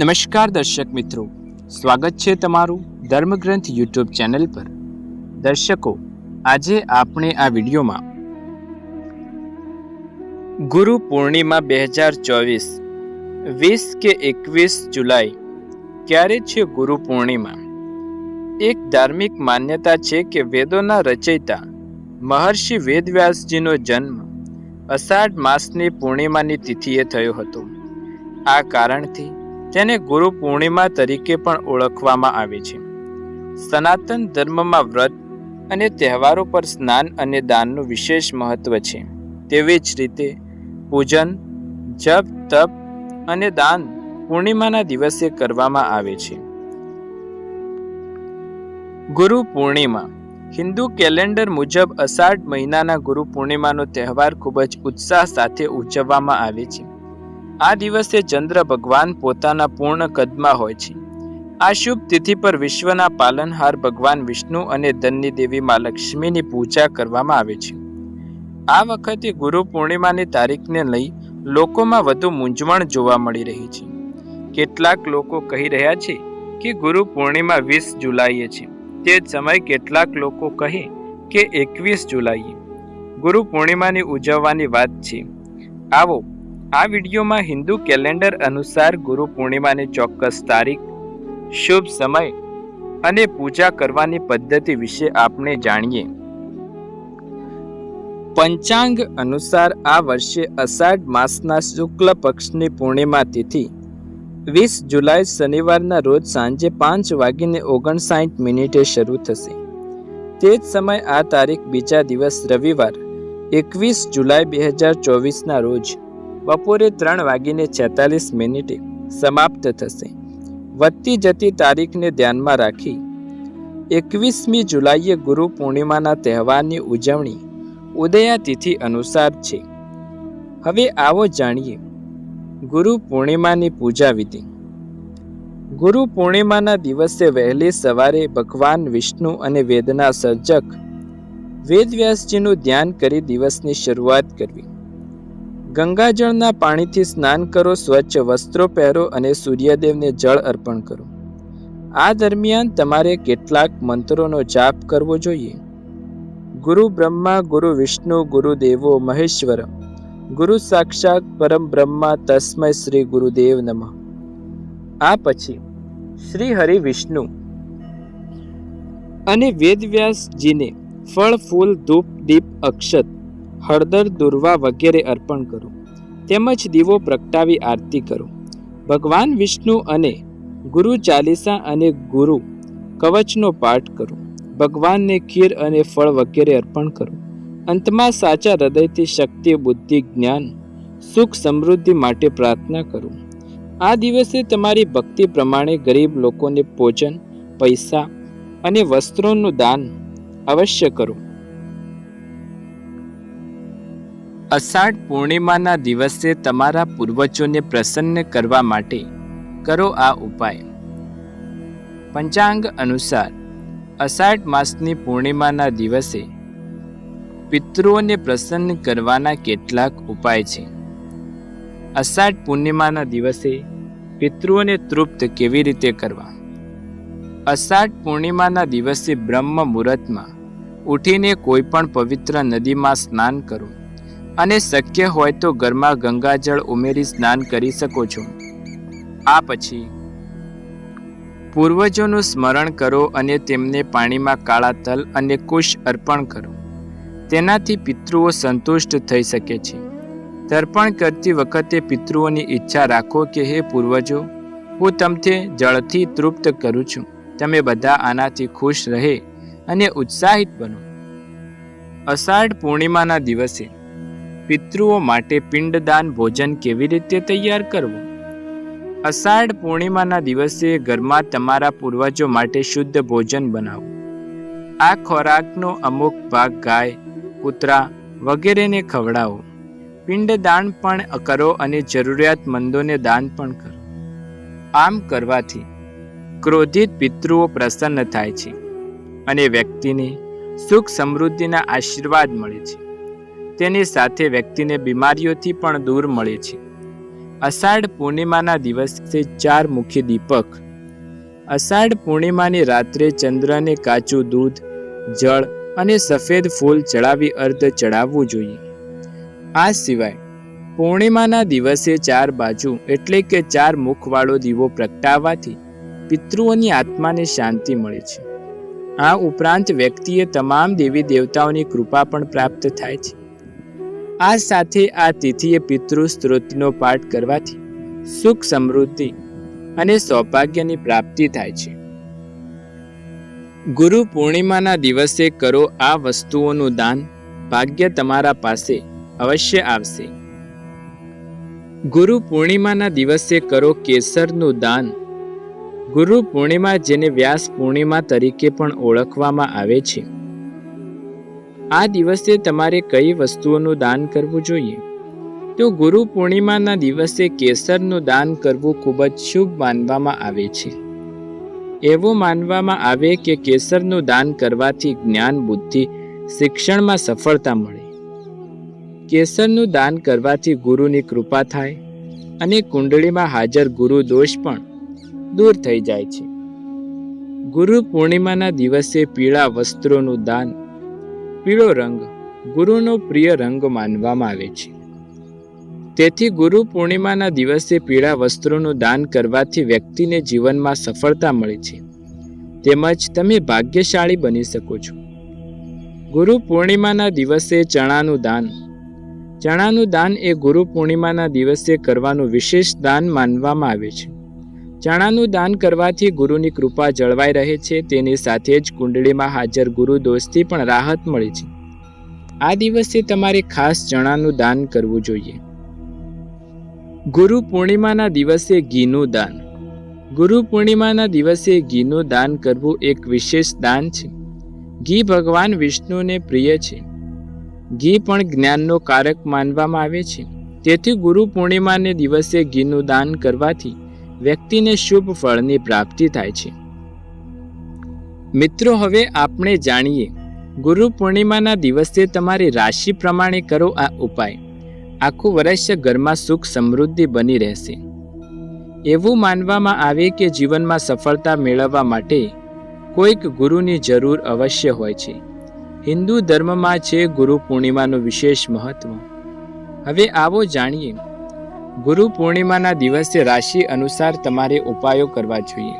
નમસ્કાર દર્શક મિત્રો. સ્વાગત છે તમારું ધર્મગ્રંથ યુટ્યુબ ચેનલ પર. દર્શકો, આજે આપણે આ વિડીયોમાં ગુરુ પૂર્ણિમા બે હજાર ચોવીસ, વીસ કે એકવીસ જુલાઈ, ક્યારે છે ગુરુ પૂર્ણિમા? એક ધાર્મિક માન્યતા છે કે વેદોના રચયિતા મહર્ષિ વેદવ્યાસજીનો જન્મ અષાઢ માસની પૂર્ણિમાની તિથિએ થયો હતો. આ કારણથી તેને ગુરુ પૂર્ણિમા તરીકે પણ ઓળખવામાં આવે છે. સનાતન ધર્મમાં વ્રત અને તહેવારો પર સ્નાન અને દાનનું વિશેષ મહત્વ છે. તેવી જ રીતે પૂજન, જપ, તપ અને દાન પૂર્ણિમાના દિવસે કરવામાં આવે છે. ગુરુ પૂર્ણિમા. હિન્દુ કેલેન્ડર મુજબ અષાઢ મહિનાના ગુરુ પૂર્ણિમાનો તહેવાર ખૂબ જ ઉત્સાહ સાથે ઉજવવામાં આવે છે. આ દિવસે ચંદ્ર ભગવાન પોતાના પૂર્ણ કદમાં હોય છે. આ શુભ તિથિ પર વિશ્વના પાલનહાર ભગવાન વિષ્ણુ અને ધનની દેવી માં લક્ષ્મીની પૂજા કરવામાં આવે છે. આ વખતે ગુરુ પૂર્ણિમાની તારીખને લઈ લોકોમાં વધુ મૂંઝવણ જોવા મળી રહી છે. કેટલાક લોકો કહી રહ્યા છે કે ગુરુ પૂર્ણિમા વીસ જુલાઈએ છે. તે જ સમયે કેટલાક લોકો કહે કે એકવીસ જુલાઈએ. ગુરુ પૂર્ણિમાની ઉજવવાની વાત છે. આવો આ વિડીયોમાં હિન્દુ કેલેન્ડર અનુસાર ગુરુ પૂર્ણિમાની ચોક્કસ તારીખ, શુભ સમય અને પૂજા કરવાની પદ્ધતિ વિશે આપણે જાણીએ. પંચાંગ અનુસાર આ વર્ષે અષાઢ માસના શુક્લ પક્ષની પૂર્ણિમા તિથિ, વીસ જુલાઈ શનિવારના રોજ સાંજે પાંચ વાગીને ઓગણસાઠ મિનિટે શરૂ થશે. તે જ સમય આ તારીખ બીજા દિવસ રવિવાર, એકવીસ જુલાઈ બે હજાર ચોવીસના રોજ બપોરે ત્રણ વાગીને છેતાલીસ મિનિટે સમાપ્ત થશે. વધતી જતી તારીખને ધ્યાનમાં રાખી એકવીસમી જુલાઈએ ગુરુ પૂર્ણિમાના તહેવારની ઉજવણી ઉદયા તિથિ અનુસાર છે. હવે આવો જાણીએ ગુરુ પૂર્ણિમાની પૂજા વિધિ. ગુરુ પૂર્ણિમાના દિવસે વહેલી સવારે ભગવાન વિષ્ણુ અને વેદના સર્જક વેદવ્યાસજીનું ધ્યાન કરી દિવસની શરૂઆત કરવી. ગંગાજળના પાણીથી સ્નાન કરો, સ્વચ્છ વસ્ત્રો પહેરો અને સૂર્યદેવને જળ અર્પણ કરો. આ દરમિયાન તમારે કેટલાક મંત્રોનો જાપ કરવો જોઈએ. ગુરુ બ્રહ્મા, ગુરુ વિષ્ણુ, ગુરુ દેવો મહેશ્વર ગુરુ સાક્ષાત પરમ બ્રહ્મા તસ્મય શ્રી ગુરુદેવ નમઃ. આ પછી શ્રી હરિ વિષ્ણુ અને વેદવ્યાસજીને ફળ, ફૂલ, ધૂપ, દીપ, અક્ષત હળદર, દુર્વા વગેરે અર્પણ કરો. તેમજ દીવો પ્રગટાવી આરતી કરો. ભગવાન વિષ્ણુ અને ગુરુ ચાલીસા અને ગુરુ કવચનો પાઠ કરો. ભગવાનને ખીર અને ફળ વગેરે અર્પણ કરો. અંતમાં સાચા હૃદયથી શક્તિ, બુદ્ધિ, જ્ઞાન, સુખ, સમૃદ્ધિ માટે પ્રાર્થના કરો. આ દિવસે તમારી ભક્તિ પ્રમાણે ગરીબ લોકોને ભોજન, પૈસા અને વસ્ત્રોનું દાન અવશ્ય કરો. અષાઢ પૂર્ણિમાના દિવસે તમારા પૂર્વજોને પ્રસન્ન કરવા માટે કરો આ ઉપાય. પંચાંગ અનુસાર, અષાઢ માસની પૂર્ણિમાના દિવસે પિતૃઓને પ્રસન્ન કરવાના કેટલાક ઉપાય છે. અષાઢ પૂર્ણિમાના દિવસે પિતૃઓને તૃપ્ત કેવી રીતે કરવા? અષાઢ પૂર્ણિમાના દિવસે બ્રહ્મ મુહૂર્તમાં ઉઠીને કોઈ પણ પવિત્ર નદીમાં સ્નાન કરો. અને શક્ય હોય તો ઘરમાં ગંગાજળ ઉમેરી સ્નાન કરી શકો છો. આ પછી પૂર્વજોનું સ્મરણ કરો અને તેમને પાણીમાં કાળા તલ અને કુશ અર્પણ કરો. તેનાથી પિતૃઓ સંતુષ્ટ થઈ શકે છે. તર્પણ કરતી વખતે પિતૃઓની ઈચ્છા રાખો કે, હે પૂર્વજો, હું તમને જળથી તૃપ્ત કરું છું. તમે બધા આનાથી ખુશ રહે અને ઉત્સાહિત બનો. અષાઢ પૂર્ણિમાના દિવસે પિતૃઓ માટે પિંડદાન ભોજન કેવી રીતે તૈયાર કરવું? અષાઢ પૂર્ણિમાના દિવસે ઘરમાં તમારા પૂર્વજો માટે શુદ્ધ ભોજન બનાવો. આ ખોરાકનો અમુક ભાગ ગાય, કૂતરા વગેરેને ખવડાવો. પિંડદાન પણ કરો અને જરૂરિયાતમંદોને દાન પણ કરો. આમ કરવાથી ક્રોધિત પિતૃઓ પ્રસન્ન થાય છે અને વ્યક્તિને સુખ સમૃદ્ધિના આશીર્વાદ મળે છે. તેની સાથે વ્યક્તિને બીમારીઓથી પણ દૂર મળે છે. અષાઢ પૂર્ણિમાના દિવસે ચાર મુખ્ય દીપક. અષાઢ પૂર્ણિમાની રાત્રે ચંદ્રને કાચું દૂધ, જળ અને સફેદ ફૂલ ચડાવી અર્ધ ચડાવવું જોઈએ. આ સિવાય, પૂર્ણિમાના દિવસે ચાર બાજુ એટલે કે ચાર મુખવાળો દીવો પ્રગટાવવાથી પિતૃઓની આત્માને શાંતિ મળે છે. આ ઉપરાંત વ્યક્તિએ તમામ દેવી દેવતાઓની કૃપા પણ પ્રાપ્ત થાય છે. આ સાથે આ તિથિએ પિતૃ સ્ત્રોતનો પાઠ કરવાથી સુખ સમૃદ્ધિ અને સૌભાગ્યની પ્રાપ્તિ થાય છે. ગુરુ પૂર્ણિમાના દિવસે કરો આ વસ્તુઓનું દાન ભાગ્ય તમારા પાસે અવશ્ય આવશે. ગુરુ પૂર્ણિમાના દિવસે કરો કેસરનું દાન. ગુરુ પૂર્ણિમા જેને વ્યાસ પૂર્ણિમા તરીકે પણ ઓળખવામાં આવે છે. આ દિવસે તમારે કઈ વસ્તુઓનું દાન કરવું જોઈએ? તો ગુરુ પૂર્ણિમાના દિવસે કેસરનું દાન કરવું ખૂબ જ શુભ માનવામાં આવે છે. એવું માનવામાં આવે કે કેસરનું દાન કરવાથી જ્ઞાન, બુદ્ધિ, શિક્ષણમાં સફળતા મળે. કેસરનું દાન કરવાથી ગુરુની કૃપા થાય અને કુંડળીમાં હાજર ગુરુ દોષ પણ દૂર થઈ જાય છે. ગુરુ પૂર્ણિમાના દિવસે પીળા વસ્ત્રોનું દાન પીળો રંગ ગુરુનો પ્રિય રંગ માનવામાં આવે છે. તેથી ગુરુ પૂર્ણિમાના દિવસે પીળા વસ્ત્રોનું દાન કરવાથી વ્યક્તિને જીવનમાં સફળતા મળે છે. તેમજ તમે ભાગ્યશાળી બની શકો છો. ગુરુ પૂર્ણિમાના દિવસે ચણાનું દાન. ચણાનું દાન એ ગુરુ પૂર્ણિમાના દિવસે કરવાનું વિશેષ દાન માનવામાં આવે છે. ચણાનું દાન કરવાથી ગુરુની કૃપા જળવાઈ રહે છે, તેની સાથે જ કુંડળીમાં હાજર ગુરુ દોષથી પણ રાહત મળે છે. આ દિવસે તમારે ખાસ ચણાનું દાન કરવું જોઈએ. ગુરુ પૂર્ણિમાના દિવસે ઘીનું દાન. ગુરુ પૂર્ણિમાના દિવસે ઘીનું દાન કરવું એક વિશેષ દાન છે. ઘી ભગવાન વિષ્ણુને પ્રિય છે. ઘી પણ જ્ઞાનનો કારક માનવામાં આવે છે. તેથી ગુરુ પૂર્ણિમાને દિવસે ઘીનું દાન કરવાથી વ્યક્તિને શુભ ફળની પ્રાપ્તિ થાય છે. મિત્રો, હવે આપણે જાણીએ, ગુરુ પૂર્ણિમાના દિવસે તમારી રાશિ પ્રમાણે કરો આ ઉપાય. આખું વર્ષ ઘરમાં સુખ સમૃદ્ધિ બની રહેશે. એવું માનવામાં આવે કે જીવનમાં સફળતા મેળવવા માટે કોઈક ગુરુની જરૂર અવશ્ય હોય છે. હિન્દુ ધર્મમાં છે ગુરુ પૂર્ણિમાનું વિશેષ મહત્વ. હવે આવો જાણીએ ગુરુ પૂર્ણિમાના દિવસે રાશિ અનુસાર તમારે ઉપાયો કરવા જોઈએ.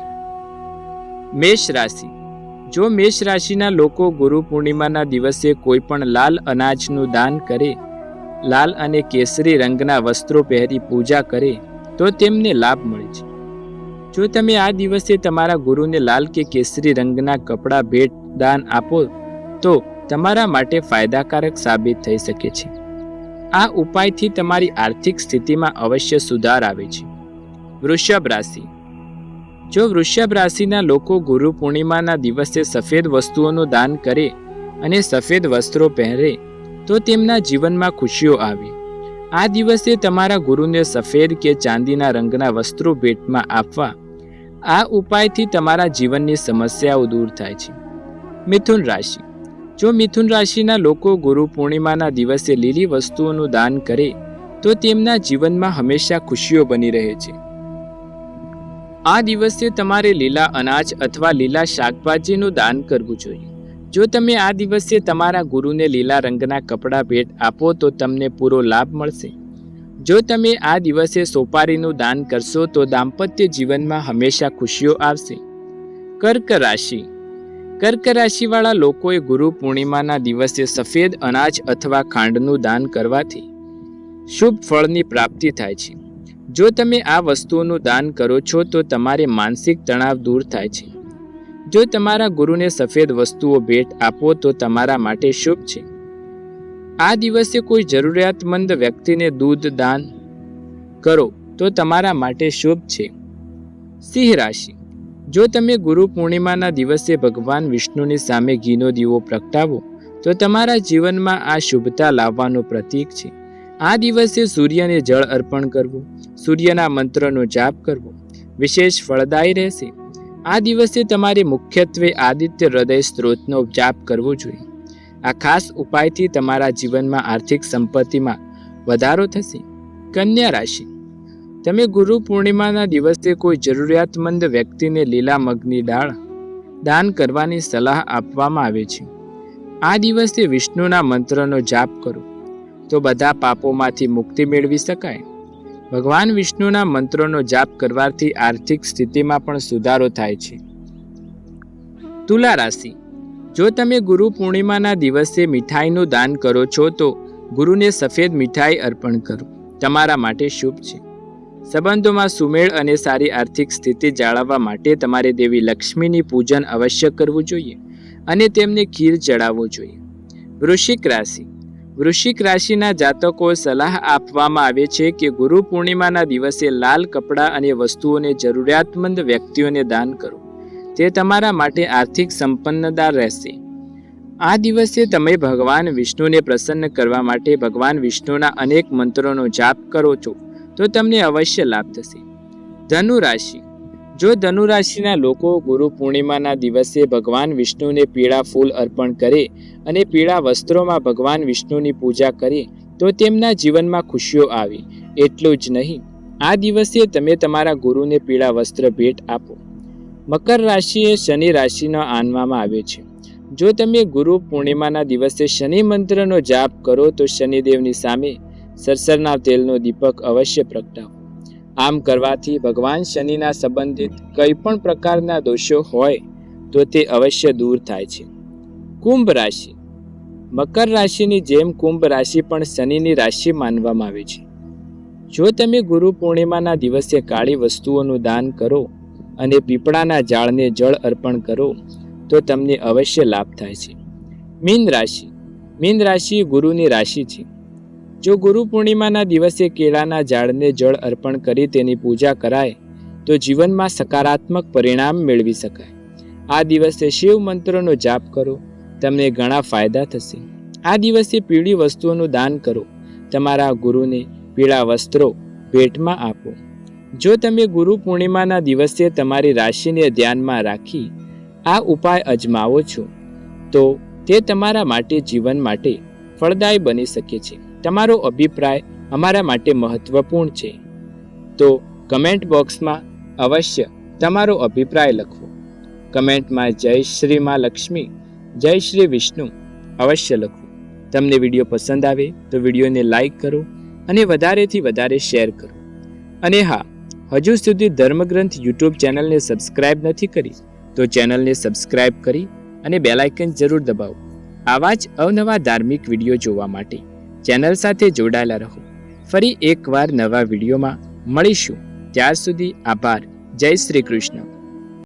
મેષ રાશિ. જો મેષ રાશિના લોકો ગુરુ પૂર્ણિમાના દિવસે કોઈ પણ લાલ અનાજનું દાન કરે, લાલ અને કેસરી રંગના વસ્ત્રો પહેરી પૂજા કરે, તો તેમને લાભ મળે છે. જો તમે આ દિવસે તમારા ગુરુને લાલ કે કેસરી રંગના કપડાં ભેટ દાન આપો, તો તમારા માટે ફાયદાકારક સાબિત થઈ શકે છે. આ ઉપાયથી તમારી આર્થિક સ્થિતિમાં અવશ્ય સુધાર આવે છે. વૃષભ રાશિ. જો વૃષભ રાશિના લોકો ગુરુ પૂર્ણિમાના દિવસે સફેદ વસ્તુઓનું દાન કરે અને સફેદ વસ્ત્રો પહેરે, તો તેમના જીવનમાં ખુશીઓ આવે. આ દિવસે તમારા ગુરુને સફેદ કે ચાંદીના રંગના વસ્ત્રો ભેટમાં આપવા. આ ઉપાયથી તમારા જીવનની સમસ્યાઓ દૂર થાય છે. મિથુન રાશિ. જો મિથુન રાશિના લોકો ગુરુ પૂર્ણિમાના દિવસે લીલી વસ્તુઓનું દાન કરે, તો તેમના જીવનમાં હંમેશા ખુશીઓ બની રહે છે. આ દિવસે તમારે લીલા અનાજ અથવા લીલા શાકભાજીનું દાન કરવું જોઈએ. જો તમે આ દિવસે તમારા ગુરુને લીલા રંગના કપડાં ભેટ આપો, તો તમને પૂરો લાભ મળશે. જો તમે આ દિવસે સોપારીનું દાન કરશો, તો દાંપત્ય જીવનમાં હંમેશા ખુશીઓ આવશે. કર્ક રાશિ કર્ક રાશિવાળા લોકોએ ગુરુ પૂર્ણિમાના દિવસે સફેદ અનાજ અથવા ખાંડનું દાન કરવાથી શુભ ફળની પ્રાપ્તિ થાય છે. જો તમે આ વસ્તુઓનું દાન કરો છો તો તમારે માનસિક તણાવ દૂર થાય છે. જો તમારા ગુરુને સફેદ વસ્તુઓ ભેટ આપો તો તમારા માટે શુભ છે. આ દિવસે કોઈ જરૂરિયાતમંદ વ્યક્તિને દૂધ દાન કરો તો તમારા માટે શુભ છે. સિંહ રાશિ જો તમે ગુરુ પૂર્ણિમાના દિવસે ભગવાન વિષ્ણુની સામે ઘીનો દીવો પ્રગટાવો, તો તમારા જીવનમાં આ શુભતા લાવવાનું પ્રતીક છે. આ દિવસે સૂર્યને જળ અર્પણ કરવું, સૂર્યના મંત્રનો જાપ કરવો વિશેષ ફળદાયી રહેશે. આ દિવસે તમારે મુખ્યત્વે આદિત્ય હૃદય સ્ત્રોતનો જાપ કરવો જોઈએ. આ ખાસ ઉપાયથી તમારા જીવનમાં આર્થિક સંપત્તિમાં વધારો થશે. કન્યા રાશિ તમે ગુરુ પૂર્ણિમાના દિવસે કોઈ જરૂરિયાતમંદ વ્યક્તિને લીલા મગની દાળ દાન કરવાની સલાહ આપવામાં આવે છે. આ દિવસે વિષ્ણુના મંત્રનો જાપ કરો. તો બધા પાપોમાંથી મુક્તિ મેળવી શકાય. ભગવાન વિષ્ણુના મંત્રોનો જાપ કરવાથી આર્થિક સ્થિતિમાં પણ સુધારો થાય છે. તુલા રાશિ. જો તમે ગુરુ પૂર્ણિમાના દિવસે મીઠાઈનું દાન કરો છો તો ગુરુને સફેદ મીઠાઈ અર્પણ કરો. તમારા માટે શુભ છે. સંબંધોમાં સુમેળ અને સારી આર્થિક સ્થિતિ જાળવવા માટે તમારે દેવી લક્ષ્મીની પૂજન અવશ્ય કરવું જોઈએ અને તેમને ખીર ચડાવવું જોઈએ. વૃશ્ચિક રાશિ. વૃશ્ચિક રાશિના જાતકો સલાહ આપવામાં આવે છે કે ગુરુ પૂર્ણિમાના દિવસે લાલ કપડાં અને વસ્તુઓને જરૂરિયાતમંદ વ્યક્તિઓને દાન કરો. તે તમારા માટે આર્થિક સંપન્નતા રહેશે. આ દિવસે તમે ભગવાન વિષ્ણુને પ્રસન્ન કરવા માટે ભગવાન વિષ્ણુના અનેક મંત્રોનો જાપ કરો છો. તો તમને અવશ્ય લાભ થશે. ધનુ રાશિ જો ધનુ રાશિના લોકો ગુરુ પૂર્ણિમાના દિવસે ભગવાન વિષ્ણુને પીળા ફૂલ અર્પણ કરે અને પીળા વસ્ત્રોમાં ભગવાન વિષ્ણુની પૂજા કરે, તો તેમના જીવનમાં ખુશીઓ આવે. એટલું જ નહીં. આ દિવસે તમે તમારા ગુરુને પીળા વસ્ત્ર ભેટ આપો. મકર રાશિ એ શનિ રાશિનો આનવામાં આવે છે. જો તમે ગુરુ પૂર્ણિમાના દિવસે શનિ મંત્રનો જાપ કરો, તો શનિદેવની સામે સરસરના તેલનો દીપક અવશ્ય પ્રગટાવો. આમ કરવાથી ભગવાન શનિના સંબંધિત કંઈ પણ પ્રકારના દોષો હોય, તો તે અવશ્ય દૂર થાય છે. કુંભ રાશિ. મકર રાશિની જેમ કુંભ રાશિ પણ શનિની રાશિ માનવામાં આવે છે. જો તમે ગુરુ પૂર્ણિમાના દિવસે કાળી વસ્તુઓનું દાન કરો અને પીપળાના ઝાડને જળ અર્પણ કરો, તો તમને અવશ્ય લાભ થાય છે. મીન રાશિ. મીન રાશિ ગુરુની રાશિ છે. જો ગુરુ પૂર્ણિમાના દિવસે કેળાના ઝાડને જળ અર્પણ કરી તેની પૂજા કરાય, તો જીવનમાં સકારાત્મક પરિણામ મેળવી શકાય. આ દિવસે શિવ મંત્રનો જાપ કરો, તમને ઘણા ફાયદા થશે. આ દિવસે પીળી વસ્તુઓનું દાન કરો, તમારા ગુરુને પીળા વસ્ત્રો ભેટમાં આપો. જો તમે ગુરુ પૂર્ણિમાના દિવસે તમારી રાશિને ધ્યાનમાં રાખી આ ઉપાય અજમાવો છો, તો તે તમારા માટે જીવન માટે ફળદાયી બની શકે છે. તમારો અભિપ્રાય અમારા માટે મહત્વપૂર્ણ છે. તો કમેન્ટ બોક્સમાં અવશ્ય તમારો અભિપ્રાય લખો. કમેન્ટમાં જય શ્રી માં લક્ષ્મી, જય શ્રી વિષ્ણુ અવશ્ય લખો. તમને વીડિયો પસંદ આવે તો વિડીયોને લાઈક કરો અને વધારેથી વધારે શેર કરો. અને હા, હજુ સુધી ધર્મગ્રંથ યુટ્યુબ ચેનલને સબસ્ક્રાઇબ નથી કરી તો ચેનલને સબસ્ક્રાઇબ કરી અને બેલાઇકન જરૂર દબાવો. આવા જ અવનવા ધાર્મિક વીડિયો જોવા માટે. ચેનલ સાથે જોડાયેલા રહો. ફરી એકવાર નવા વિડીયોમાં મળીશું. ત્યાર સુધી આભાર. જય શ્રી કૃષ્ણ.